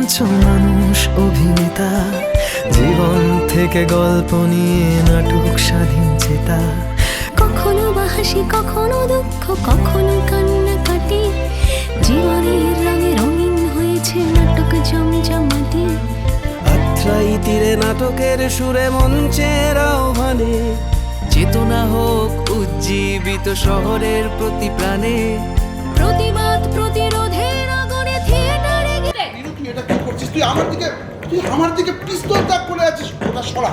মানুষ অভিনেতা। জীবন থেকে গল্প নিয়ে নাটক স্বাধীন চেতা। কখনো বা হাসি কখনো দুঃখ কখনো কান্না কাটে। জীবনের রঙে রঙিন হয়েছে নাটক জমজমাটি। আত্রাই তীরে নাটকের সুরে মঞ্চের আহ্বানে। চেতনা হোক উজ্জীবিত শহরের প্রতি প্রাণে। প্রতিবাদ প্রতিরোধের আমার দিকে তুই আমার দিকে পিস্তল তাক করে আছিস ওটা সরা।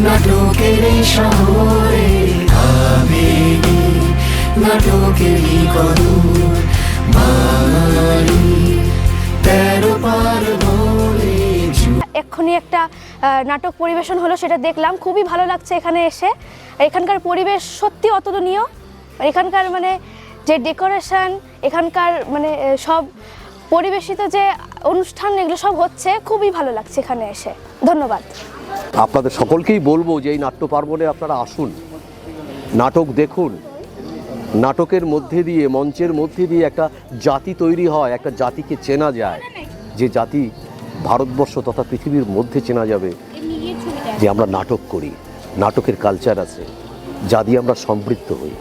নাটকের এই শহরে আবেগে নাটকেরই কদর বাঙালি তেরো জু- এক্ষুনি একটা নাটক পরিবেশন হলো সেটা দেখলাম। খুবই ভালো লাগছে এখানে এসে। এখানকার পরিবেশ সত্যি অতুলনীয়। আর এখানকার মানে যে ডেকোরেশন, এখানকার মানে সব পরিবেশিত যে অনুষ্ঠান, এগুলো সব হচ্ছে, খুবই ভালো লাগছে এখানে এসে। ধন্যবাদ। আপনাদের সকলকেই বলব যে এই নাট্য পার্বণে আপনারা আসুন, নাটক দেখুন। নাটকের মধ্যে দিয়ে, মঞ্চের মধ্যে দিয়ে একটা জাতি তৈরি হয়, একটা জাতিকে চেনা যায়। যে জাতি ভারতবর্ষ তথা পৃথিবীর মধ্যে চেনা যাবে যে আমরা নাটক করি, নাটকের কালচার আছে, যা দিয়ে আমরা সমৃদ্ধ হই।